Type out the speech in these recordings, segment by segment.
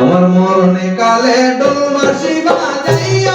আমার মরণে কালে ডোলমাসি বাজাইয়া।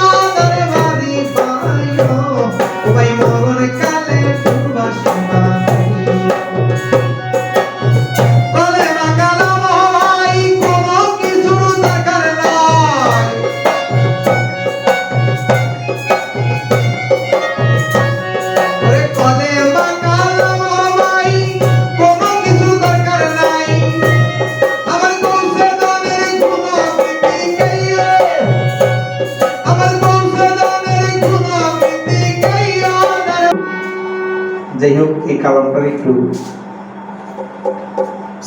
কালামটা একটু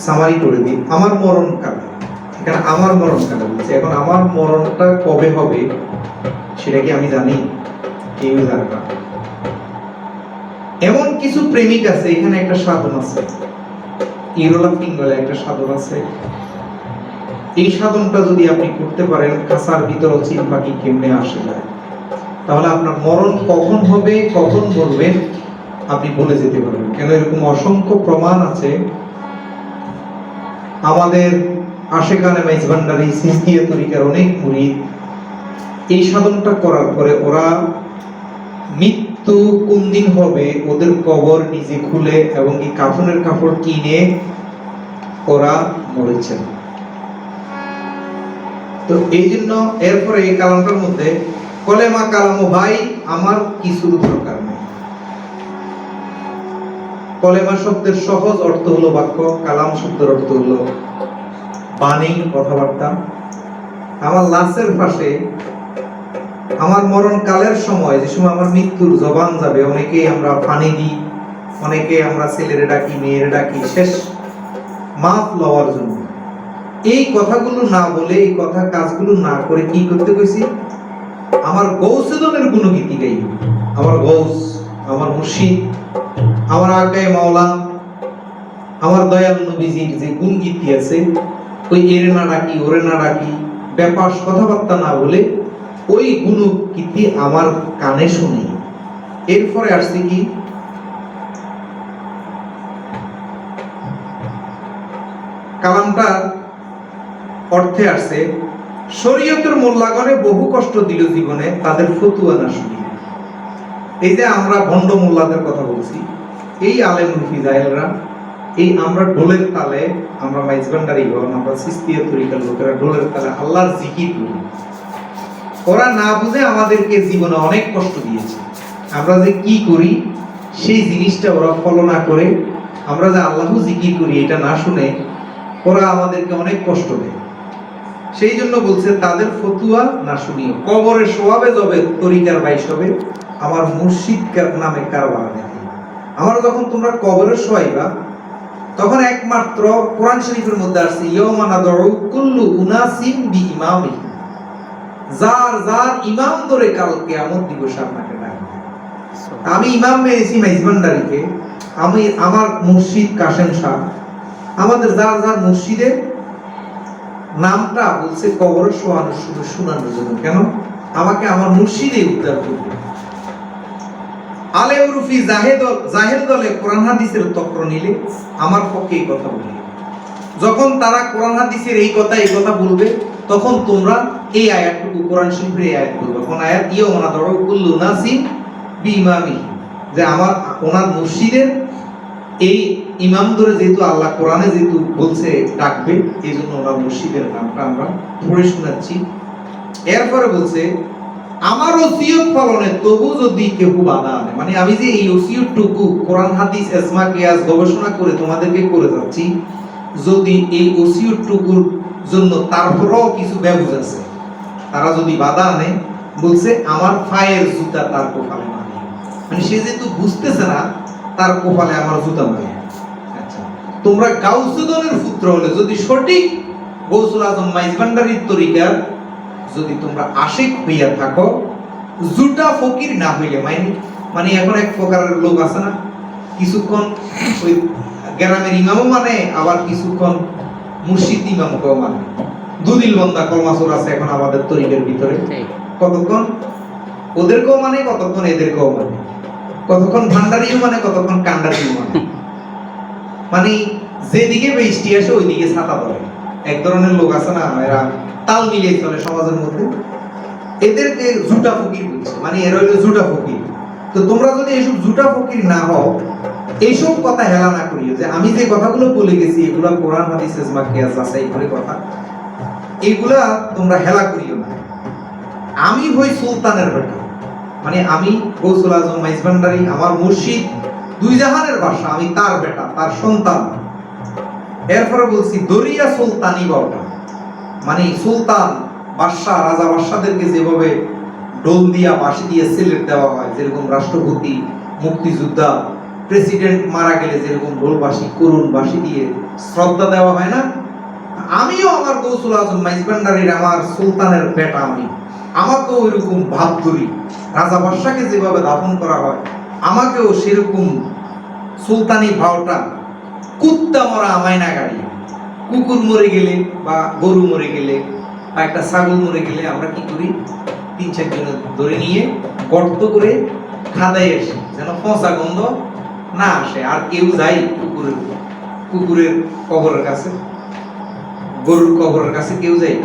সামারি করে দিই। আমার মরণ কালে। এখানে আমার মরণ কালে বলছে। এখন আমার মরণটা কবে হবে সেটা কি আমি জানি? কেউ জানে না এমন কিছু প্রেমিক আছে, এখানে একটা সাধন আছে। একটা সাধন আছে। এই সাধনটা যদি আপনি করতে পারেন কাঁচার ভিতর চিন পাখি কেমনে আসে যায়? তাহলে আপনার মরণ কখন হবে, কখন বলবেন? আপনি বলে যেতে পারেন। কেন এরকম অসংখ্য প্রমাণ আছে? আমাদের আশেকানে মাইজ ভান্ডারি সিস্তিয়া তরিকার অনেক মুরিদ। এই সাধনটা করার পরে ওরা মৃত্যু কোন দিন হবে, ওদের কবর নিজে খুলে এবং এই কাফনের কাপড় কিনে ওরা মরেছেন তো এই জন্য এরপরে এই কালামটার মধ্যে, কলেমা কালামো ভাই, আমার কিছুর দরকার নেই। কলেমা শব্দের সহজ অর্থ হলো বাক্য, কালাম শব্দের অর্থ হলো বাণী, কথাবার্তা। আমার লাশের পাশে, আমার মরণ কালের সময়, যে সময় আমার মৃত্যুর জবান যাবে, অনেকেই আমরা পানি দিই, অনেকে আমরা ছেলেরে ডাকি, মেয়েরে ডাকি, শেষ মাফ লওয়ার জন্য। এই কথাগুলো না বলে, এই কথা কাজগুলো না করে কি করতে কইছি? আমার গৌসেদনের গুণগীতি গাই আমার গৌস, আমার মুর্শিদ আমার আগায় মাওলা? আমার দয়াল নবীজির যে গুণ গীতি আছে, ওই এরে না ডাকি, ওরে না ডাকি, ব্যাপার কথাবার্তা না বলে ওই গুণ গীতি আমার কানে শুনি। এরপরে আসছে কি? কালামটা অর্থে আসছে, শরীয়তের মোল্লাগণে বহু কষ্ট দিল জীবনে, তাদের ফতুয়া না শুনি। এই যে আমরা ভণ্ড মোল্লাদের কথা বলছি এই আলেম রুফি জাহেলরা এই আমরা ঢোলের তালে, আমরা মাইজবান্ডারি গণ আমরা সিস্তিয়া তরিকার লোকেরা ঢোলের তালে আল্লাহর জিকির করি। ওরা না বুঝে আমাদেরকে জীবনে অনেক কষ্ট দিয়েছে। আমরা যে কি করি, সেই জিনিসটা ওরা ফলো না করে, আমরা যে আল্লাহ জিকির করি এটা না শুনে ওরা আমাদেরকে অনেক কষ্ট দেয়। সেই জন্য বলছে, তাদের ফতুয়া না শুনিও। কবরের সোয়াবে যাবে, তরিকার বাইশ হবে, আমার মুর্শিদ নামে কারবার দেখে আমার যখন তোমরা কবরের শোয়াইবা তখন একমাত্র কোরআন শরীফের মধ্যে আসছে ইয়মানা দউ কুল্লু উনাসিম বি ইমামি যার যার ইমাম ধরে কাল কিয়ামত দিবস আপনাকে ডাকবে আমি ইমাম মেয়েছি মাইজবান্ডারিকে আমি আমার মুর্শিদ কাশেম শাহ। আমাদের যার যার মুর্শিদের নামটা বলছে কবর শোয়ানোর শুধু শোনানোর জন্য। কেন? আমাকে আমার মুর্শিদে উদ্ধার করবে। আলেম রুফি জাহেদ দলে কোরআন হাদিসের তক্র নিলে আমার পক্ষে এই কথা বলি যখন তারা কোরআন হাদিসের এই কথা এই কথা বলবে, তখন তোমরা এই আয়াতটুকু, কোরআন শরীফের এই আয়াত কোন আয়াত ইয়ে ওনা ধরো, কুল্লু যে আমার ওনার মুর্শিদের এই ইমাম ধরে যেহেতু আল্লাহ কোরআনে যেহেতু বলছে ডাকবে, এই জন্য ওনার মুর্শিদের নামটা আমরা পড়ে শোনাচ্ছি। এরপরে বলছে আমার ওসিয়ত পালনে তবু যদি কেউ বাধা আনে মানে আমি যে এই ওসিয়তটুকু কোরআন, হাদিস, এসমা, কিয়াস গবেষণা করে তোমাদেরকে করে যাচ্ছি, যদি এই ওসিয়তটুকুর জন্য তারপরেও কিছু ব্যবুজ আছে, তারা যদি বাধা আনে, বলছে আমার ফায়ের জুতা তার কোফালে মানে মানে সে যেহেতু বুঝতেছে না, তার কোফালে আমার জুতা মানে আচ্ছা তোমরা গাউসুদনের পুত্র হলে যদি সঠিক গৌসুল আজম মাইজভান্ডারির তরিকার যদি তোমরা আশিক হইয়া থাকো জুটা ফকির না হইলে মানে মানে এখন এক প্রকারের লোক আছে না কিছুক্ষণ ওই গ্রামের ইমামও মানে আবার কিছুক্ষণ মুর্শিদ ইমামকেও মানে। দুদিল বন্দা কলমাসুর আছে এখন আমাদের তরিকের ভিতরে। কতক্ষণ? ওদেরকেও মানে কতক্ষণ এদেরকেও মানে। কতক্ষণ ভান্ডারিও মানে কতক্ষণ কান্ডারিও মানে। মানে যেদিকে বৃষ্টি আসে ওইদিকে ছাতা ধরে এক ধরনের লোক আছে না এরা তাল মিলিয়ে চলে সমাজের মধ্যে। এদেরকে জুটা ফকির বলছে। মানে এরা হইল জুটা ফকির। তো তোমরা যদি এইসব জুটা ফকির না হও এইসব কথা হেলা না করিও। যে আমি যে কথাগুলো বলে গেছি, এগুলা কোরআন, হাদিস, ইজমা, কিয়াস করে কথা, এগুলা তোমরা হেলা করিও না। আমি হই সুলতানের বেটা মানে আমি গৌসুল আজম মাইজভান্ডারি আমার মুর্শিদ, দুই জাহানের বাসা। আমি তার বেটা, তার সন্তান। এরপরে বলছি, দরিয়া সুলতানি বাবা মানে সুলতান বাদশাহ, রাজা বাদশাদেরকে যেভাবে ডোল দিয়া, বাঁশি দিয়ে সিলেট দেওয়া হয়, যেরকম রাষ্ট্রপতি, মুক্তিযোদ্ধা প্রেসিডেন্ট মারা গেলে যেরকম ঢোল, বাঁশি, করুণ বাঁশি দিয়ে শ্রদ্ধা দেওয়া হয় না? আমিও আমার গৌসুল আজম মাইজবান্ডারির আমার সুলতানের বেটা আমি। আমাকেও ওইরকম ভাব করি। রাজা বাদশাকে যেভাবে দাফন করা হয়, আমাকেও সেরকম সুলতানি ভাওটা, কুত্তা মরা আমায় না গাড়ি কুকুর মরে গেলে বা গরু মরে গেলে বা একটা ছাগল মরে গেলে আমরা কি করি? তিন চারজন ধরে নিয়ে গর্ত করে খাদাই আসি, যেন পচা গন্ধ না আসে। আর কেউ যাই কুকুরের কুকুরের কবরের কাছে, গরুর কবরের কাছে কেউ যাই।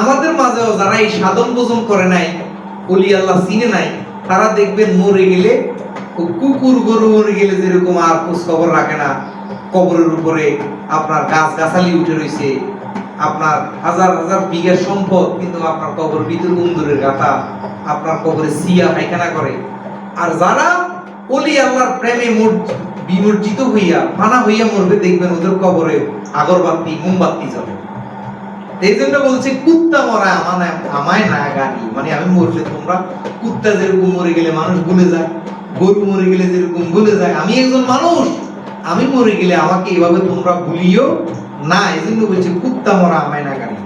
আমাদের মাঝেও যারা এই সাধন ভোজন করে নাই, অলি আল্লাহ চিনে নাই, তারা দেখবেন মরে গেলে কুকুর গরু মরে গেলে যেরকম আর খোঁজ খবর রাখে না কবরের উপরে আপনার গাছ গাছালি উঠে রয়েছে আপনার হাজার হাজার বিঘের সম্পদ কিন্তু আপনার কবর ভিতর উন্দুরের গাথা, আপনার কবরে সিয়া পায়খানা করে। আর যারা অলি আল্লাহর প্রেমে বিমর্জিত হইয়া ফানা হইয়া মরবে, দেখবেন ওদের কবরে আগরবাতি, মোমবাতি জ্বলে। এই জন্য বলছে, কুত্তা মরা আমায় আমায় না গাড়ি মানে আমি মরলে তোমরা কুত্তা যেরকম মরে গেলে মানুষ ভুলে যায়, গরু মরে গেলে যেরকম ভুলে যায়। আমি একজন মানুষ আমি মরে গেলে আমাকে এভাবে তোমরা ভুলিও না এই জন্য বলছে, কুত্তা মরা আমায় না গাড়ি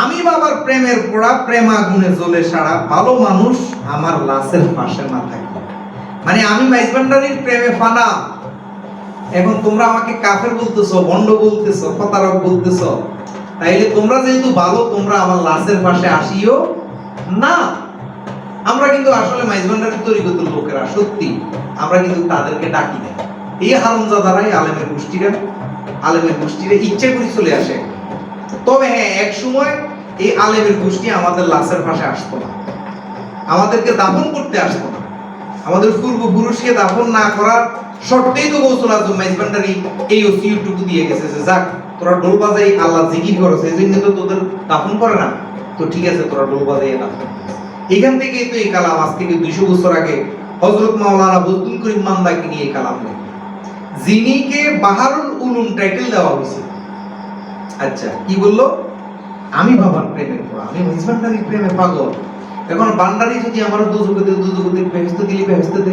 আমি বাবার প্রেমের পোড়া প্রেম আগুনে জ্বলে সারা, ভালো মানুষ আমার লাশের পাশে না থাকে। মানে আমি মাইজবান্ডারির প্রেমে ফানা এখন তোমরা আমাকে কাফের বলতেছো ভণ্ড বলতেছো, প্রতারক বলতেছো, তাইলে তোমরা যেহেতু ভালো, তোমরা আমার লাশের পাশে আসিও না। আমরা কিন্তু আসলে মাইজবান্ডারের তরিকতুল লোকেরা, সত্যি, আমরা কিন্তু তাদেরকে ডাকি না। এই হারমজাদারাই আলেমের গোষ্ঠীরা আলেমের গোষ্ঠীরা ইচ্ছে করে চলে আসে। তবে হ্যাঁ এক সময় এই আলেমের গোষ্ঠী আমাদের লাশের পাশে আসতো না। আমাদেরকে দাফন করতে আসতো না। আমাদের পূর্বপুরুষকে দাফন না করার শর্তেই তো গৌসল আজম মাইজবান্ডারি এই ওসিয়টুকু দিয়ে গেছে যে, যাক, তোরা ডোল বাজাই, আল্লাহ জিকির করো, সেই জন্য তো তোদের দাফন করে না। তো ঠিক আছে, তোরা ডোল বাজাই দাফন এখান থেকেই তো এই কালাম আজ থেকে দুইশো বছর আগে হজরত মাওলানা বজদুল করিম মান্দাকে নিয়ে এই কালাম লেখেন যিনিকে বাহারুল উলুম টাইটেল দেওয়া হয়েছে। আচ্ছা কি বলল? আমি বাবার প্রেমের পড়া, আমি মিসবান্ডারির প্রেমে পাগল? এখন বান্ডারি যদি আমার দুজকে দে দুজকে দিলি বেহেস্ত দে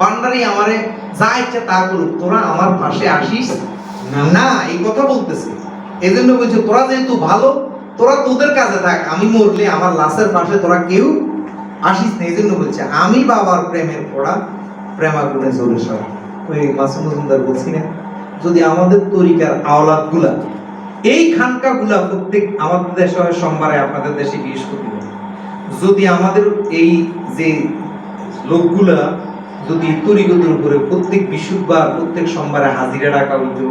বান্ডারি আমারে যা ইচ্ছা তা করুক, তোরা আমার পাশে আসিস না? এই কথা বলতেছে। এজন্য বলছে, তোরা যেহেতু ভালো, তোরা তোদের কাছে থাক, আমি মরলে আমার লাশের পাশে তোরা কেউ আসিস না? এই জন্য বলছে, আমি বাবার প্রেমের পড়া, প্রেমাগুণে জোরে সরা। ওই মাসুম মজুমদার বলছি যদি আমাদের তরিকার আওলাদগুলা এই খানকা গুলা প্রত্যেক আমাদের দেশে হয়, সোমবারে আপনাদের দেশে বৃহস্পতিবার। যদি আমাদের এই যে লোকগুলা, যদি তরিগতের উপরে প্রত্যেক বিশুদ্ধবার প্রত্যেক সোমবারে হাজিরা ডাকা হইতো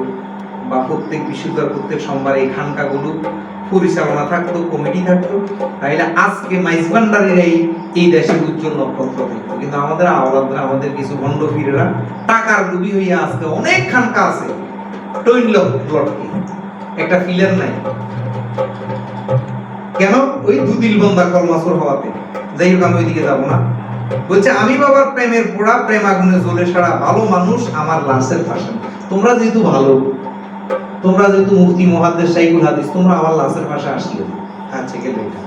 বা প্রত্যেক বিশুদ্ধবার প্রত্যেক সোমবারে এই খানকাগুলো পরিচালনা থাকতো, কমিটি থাকতো। তাহলে আজকে মাইজবান্ডারের এই এই দেশের উজ্জ্বল নক্ষত্র থাকতো। কিন্তু আমাদের আওলাদরা, আমাদের কিছু ভণ্ড ফিরেরা টাকার লুবি হইয়া আজকে অনেক খানকা আছে। একটা ফিলার নাই। কেন? ওই দুদিল বন্ধা কলমাসর হওয়াতে। যাই হোক আমি ওইদিকে যাব না। বলছে, আমি বাবার প্রেমের পোড়া প্রেম আগুনে জ্বলে সারা ভালো মানুষ আমার লাশের পাশে। তোমরা যেহেতু ভালো তোমরা যেহেতু মুফতি মহাদ্দেশ সাইকুল হাদিস, তোমরা আমার লাশের পাশে আসলে। আচ্ছা গেলে এটা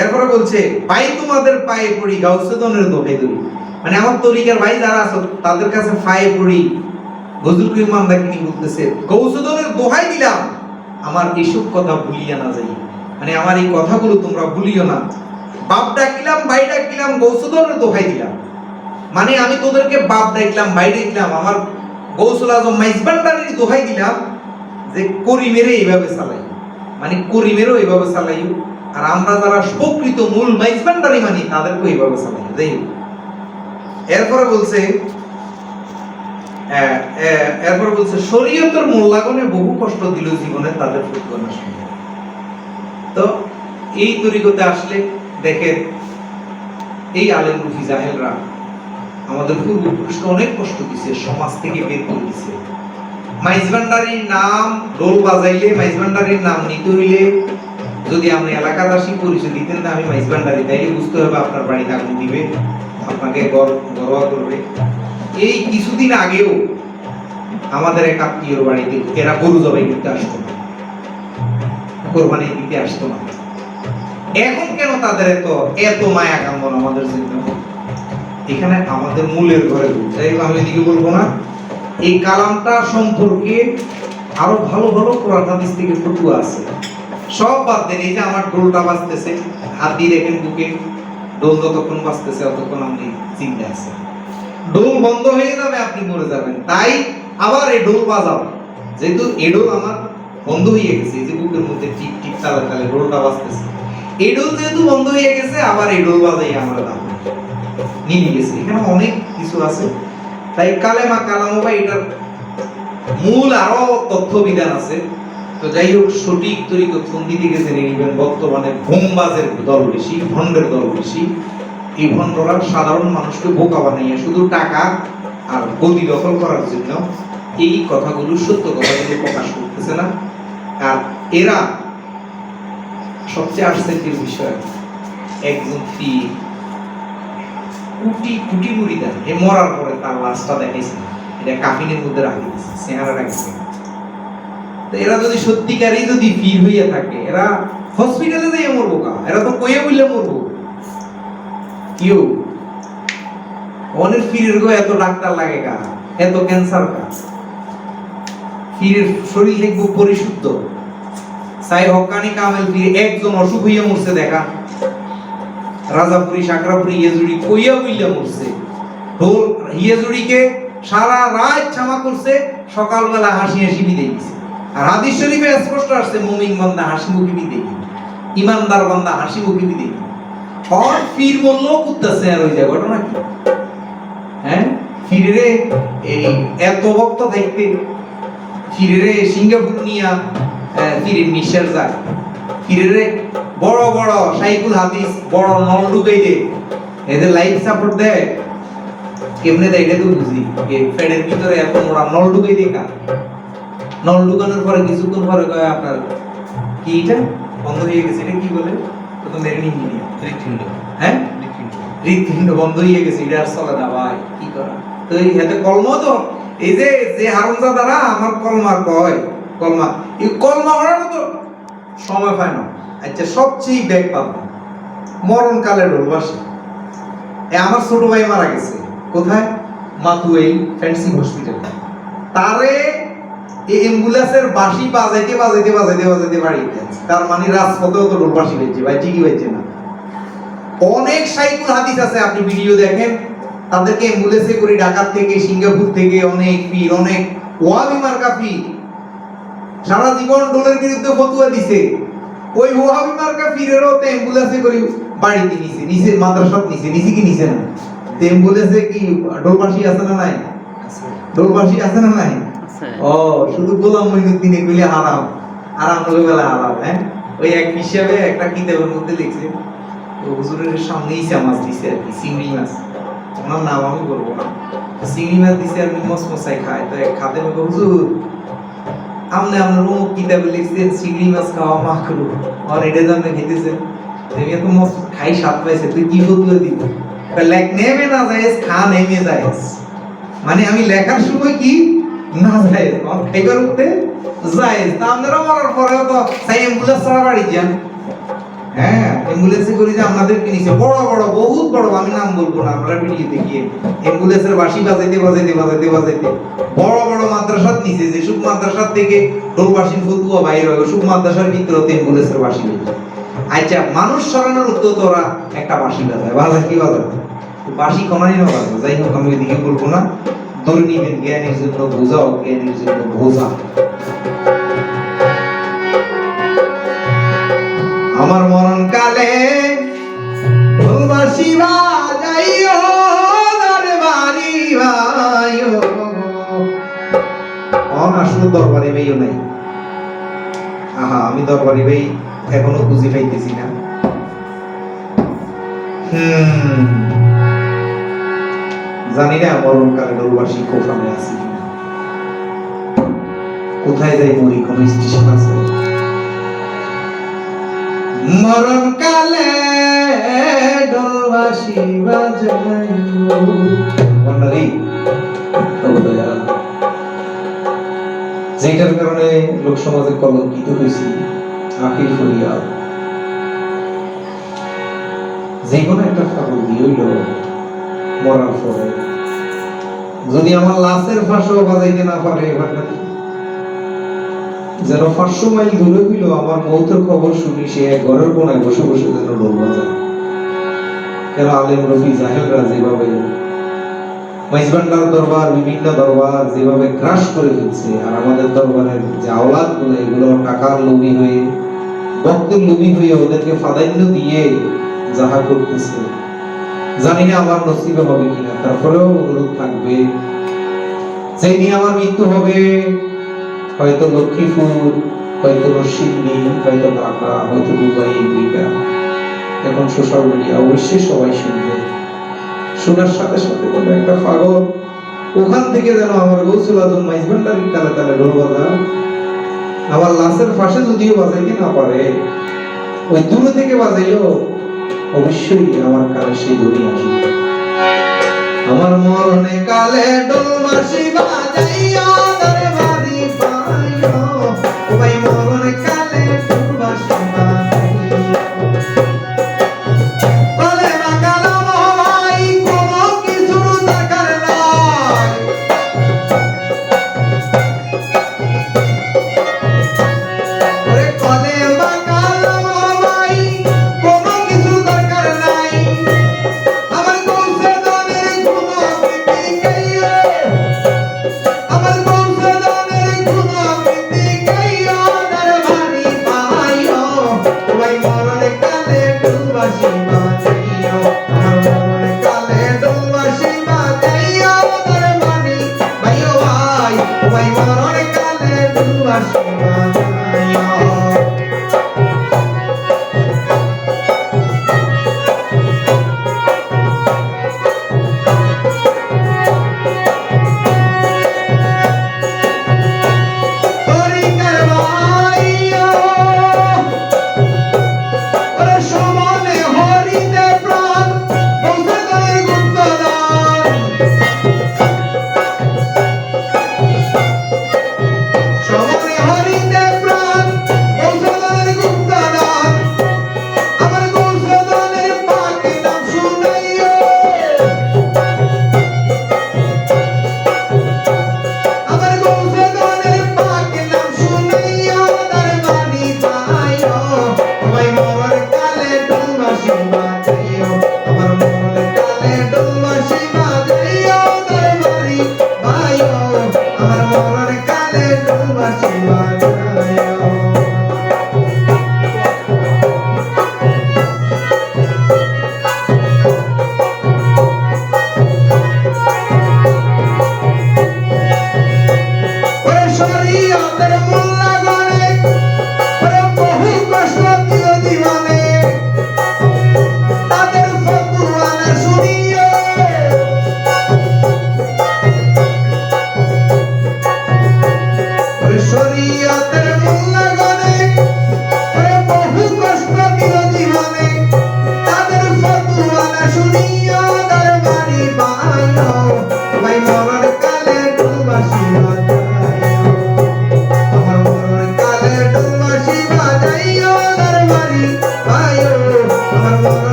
এরপরে বলছে পাই তোমাদের পায়ে পড়ি, গাউসেদনের দোহাই দড়ি মানে আমার তরিকার ভাই যারা আছো, তাদের কাছে পায়ে পড়ি। গজুল ইমাম বলতেছে? গৌসেদনের দোহাই দিলাম। আমার এসব কথা ভুলিয়া না যাই। মানে আমার এই কথাগুলো তোমরা ভুলিও না। বাপ ডাকিলাম, ভাই ডাকিলাম গৌসুদনের দোহাই দিলাম। মানে আমি তোদেরকে বাপ ডাকলাম, ভাই ডাকলাম, আমার গৌসুল আজম দোহাই দিলাম যে করিমেরে এইভাবে চালাই। মানে করিমেরও এইভাবে চালাই আর আমরা যারা প্রকৃত মূল মাইজবান্ডারি মানি, তাদেরকেও এইভাবে চালাই। যাই। এরপরে বলছে এরপর বলছে, শরীয়তের মূল্যাগনে বহু কষ্ট দিল জীবনে তাদের ফুটবল শুনে। তো এই তরিকতে আসলে দেখেন, এই আলেম রুফি জাহেলরা আমাদের পূর্বপুরুষকে অনেক কষ্ট দিছে, সমাজ থেকে বের করে দিছে। মাইজভান্ডারির নাম রোল বাজাইলে মাইজভান্ডারির নাম নিতে হইলে যদি আপনি এলাকাবাসী পরিচয় দিতেন না আমি মাইজভান্ডারি তাইলে বুঝতে হবে আপনার বাড়িতে আগুন দিবে, আপনাকে গর- গরোয়া করবে। এই কিছুদিন আগেও আমাদের এক আত্মীয়র বাড়িতে এরা গরু জবাই করতে আসতো না। কোরবানি দিতে আসতো না। এখন কেন তাদের এত এত মায়া কান্দন আমাদের জন্য? এখানে আমাদের মূলের ঘরে আমি এদিকে বলব না। এই কালামটা সম্পর্কে আরও ভালো ভালো কোরআন হাদিস থেকে ফতুয়া আছে। সব বাদ দেন, এই যে আমার ডোলটা বাজতেছে, হাত দিয়ে দেখেন বুকে ডোল যতক্ষণ বাজতেছে ততক্ষণ আপনি চিন্তা আছে ডোল বন্ধ হয়ে যাবে, আপনি মরে যাবেন। তাই আবার এই ডোল বাজাও। যেহেতু এই ডোল আমার বন্ধ হয়ে গেছে, এই যে বুকের মধ্যে টিপ টিপ তালে তালে ডোলটা বাজতেছে। এই ডোল যেহেতু বন্ধ হয়ে গেছে, আবার এই ডোল বাজাই আমরা দাম নিয়ে গেছে। এখানে অনেক কিছু আছে। তাই কালেমা কালামো বা এটার মূল আরও তথ্য বিধান আছে। তো যাই হোক সঠিক তরিক কোন দিকে জেনে নিবেন বর্তমানে ভোমবাজের দল বেশি, ভণ্ডের দল বেশি। এই ভণ্ডরা সাধারণ মানুষকে বোকা বানাইয়া শুধু টাকা আর গদি দখল করার জন্য এই কথাগুলো সত্য কথাগুলো প্রকাশ করতেছে না। আর এরা সবচেয়ে আশ্চর্যের বিষয়, একজন পীর কুটি কুটি মুড়ি দেন এ মরার পরে তার লাশটা দেখাইছে এটা কাফিনের মধ্যে রাখি। দিছে চেহারা রাখছে তো এরা যদি সত্যিকারই যদি পীর হইয়া থাকে, এরা হসপিটালে যাই মরবো কা? এরা তো কইয়া বললে মরবো। কেউ অনেক ফিরের গো এত ডাক্তার লাগে কা? এত ক্যান্সার কা? পীরের শরীর দেখব পরিশুদ্ধ। সাই হকানি কামেল পীর একজন অসুখ হইয়া মরছে দেখা। রাজাপুরি, সাকরাপুরি ইয়েজুড়ি কইয়া বইলা মরছে ঢোল ইয়েজুড়িকে সারা রাত ছামা করছে, সকালবেলা হাসি হাসি বিদায় দিছে। আর হাদিস শরীফে স্পষ্ট আসছে, মুমিন বান্দা হাসি মুখী বিদায় ইমানদার বান্দা হাসি মুখী বিদায় আর ফির বলল কুত্তাছে আর ওই জায়গা ঘটনা কি? হ্যাঁ? ফিরে এই এত ভক্ত থাকতে ফিরে সিঙ্গাপুর নিয়া ফিরে নিঃশ্বাস যায়। ফিরে বড় বড় সাইকুল হাদিস বড় নল ঢুকাই দে। এদের লাইফ সাপোর্ট দেয় কেমনে দেয় এটা তো বুঝি। ফেডের ভিতরে এত মোড়া নল ঢুকাই দিয়ে কা। নল ঢুকানোর পরে কিছুক্ষণ পরে কয় আপনার কি এটা? বন্ধ হয়ে গেছে এটা কি বলে? তো মেরিন ইঞ্জিনিয়ার হৃৎপিণ্ড। হ্যাঁ? হৃৎপিণ্ড। বন্ধ হয়ে গেছে এটা আর চলে না ভাই কি করা? তো এই হাতে কলম তো এই যে যে হারমজা দ্বারা আমার কলমার কয় কলমা। এই কলমা হওয়ার তো সময় পায় না। আচ্ছা সবচেয়ে ব্যাগ পাবো। মরণকালে ডোলবাসী এ, আমার ছোট ভাই মারা গেছে। কোথায়? Matuail fancy hospital. তারে এই অ্যাম্বুলেন্সের বাঁশি বাজাইতে বাজাইতে বাজাইতে বাজাইতে বাড়ি গেছে তার মানে রাজপথেও তো বাঁশি বেজছে ভাই, ঠিকই বেজছে না অনেক সাইকুল হাদিস আছে, আপনি ভিডিও দেখেন। তাদেরকে অ্যাম্বুলেন্সে করে ঢাকা থেকে, সিঙ্গাপুর থেকে অনেক পীর অনেক। ওয়াবি মার্কা পীর সারা জীবন ডোলের বিরুদ্ধে ফতুয়া দিছে। ওই ওয়াবি মার্কা পীরেরও তো অ্যাম্বুলেন্সে করে বাড়িতে নিছে। নিচে মাদ্রাসাত নিছে। নিচে কি নিছে না? তো অ্যাম্বুলেন্সে কি ডোলবাসী আছে না নাই? ডোলবাসী আছে না নাই? ও শুধু গোলাম মঈনুদ্দিনে কইলে হারাম। হারাম হলে বেলা হারাম হ্যাঁ? ওই এক হিসাবে একটা কিতাবের মধ্যে লিখছে তো হুজুরের সামনে ইসা মাছ দিছে আর কি চিংড়ি মাছ। ওনার নাম আমি বলব না। চিংড়ি মাছ দিছে আর মস মশাই খায়। তো এক খাতে হুজুর আমনে আমরা রুম কিতাবে লিখছেন, চিংড়ি মাছ খাওয়া মাকরু আর এটা জানতে খেতেছে তুমি এত মস্ত খাই স্বাদ পাইছে, তুই কি ফতুয়া দিব? লেখ নেমে না যাইস খা নেমে যাইস মানে আমি লেখার সময় কি? না যাইস আমার খাইবার উঠতে যায়। তা আপনারা মরার পরেও তো সাই অ্যাম্বুলেন্স ছাড়া বাড়ি যান হ্যাঁ অ্যাম্বুলেন্সে করে যে নিচে বড় বড়, বহুত বড়, আমি নাম বলব না, আপনারা ভিডিও দেখিয়ে। অ্যাম্বুলেন্সের বাঁশি বাজাইতে বাজাইতে বাজাইতে বাজাইতে। বড় বড় মাদ্রাসাত নিচে যে মাদ্রাসার থেকে ঢোলবাসীর ফতুয়া বাইরে হবে মাদ্রাসার ভিতরে অ্যাম্বুলেন্সের বাজে আচ্ছা মানুষ সরানোর উত্তর তো ওরা একটা বাঁশি বাজায়। বাজায় কি বাজায়? বাঁশি কমানি না বাজায়। যাই হোক, আমি বলব না। নিবেন জ্ঞানের জন্য বোঝা অজ্ঞানের জন্য বোঝা। আমার মরণ কালে নাই। আহা, আমি এখনও খুঁজে পাইতেছি না। জানি না মরণকালে দরবাসী কোথায় আছি কোথায় যাই মরি কোন স্টেশন আছে? মরণকালে ডলবাসী বাজাইও বন্ডারি যেটার কারণে লোক সমাজে কলঙ্কিত হয়েছি, আখির ফরিয়াদ যে কোনো একটা ফাগল দিয়েইল মরার পরে যদি আমার লাশের ফাঁসও বাজাইতে না পারে, ভান্ডারি। যেন পাঁচশো মাইল দূরে হইল আমার মৌতের খবর শুনি, সে এক ঘরের কোনায় বসে বসে যেন ডোল বাজায়। কেন আলেম রফি জাহেলরা যেভাবে মাইজবান্ডার দরবার, বিভিন্ন দরবার যেভাবে ক্রাশ করে আর আমাদের দরবারের যে আওলাদগুলো এগুলো টাকার হয়ে, ভক্তের হয়ে ওদেরকে দিয়ে যাহা করতেছে। জানি না আমার নসিবে হবে কিনা, তারপরেও অনুরোধ থাকবে, যেই নিয়ে আমার মৃত্যু হবে হয়তো লক্ষ্মীপুর হয়তো রশিদনি হয়তো ঢাকা হয়তো দুবাই আমেরিকা এখন সোশ্যাল মিডিয়া অবশ্যই সবাই শুনবে। শোনার সাথে সাথে কোনো একটা পাগল ওখান থেকে যেন আমার গৌসুল আজম মাইজবান্ডারি তালে তালে ঢোল বাজা আমার লাশের পাশে যদিও বাজাইতে না পারে, ওই দূরে থেকে বাজাইলেও অবশ্যই আমার কানে সেই ধ্বনি আসবে। আমার মরণে কালে ডোল মাসি বাজাইয়া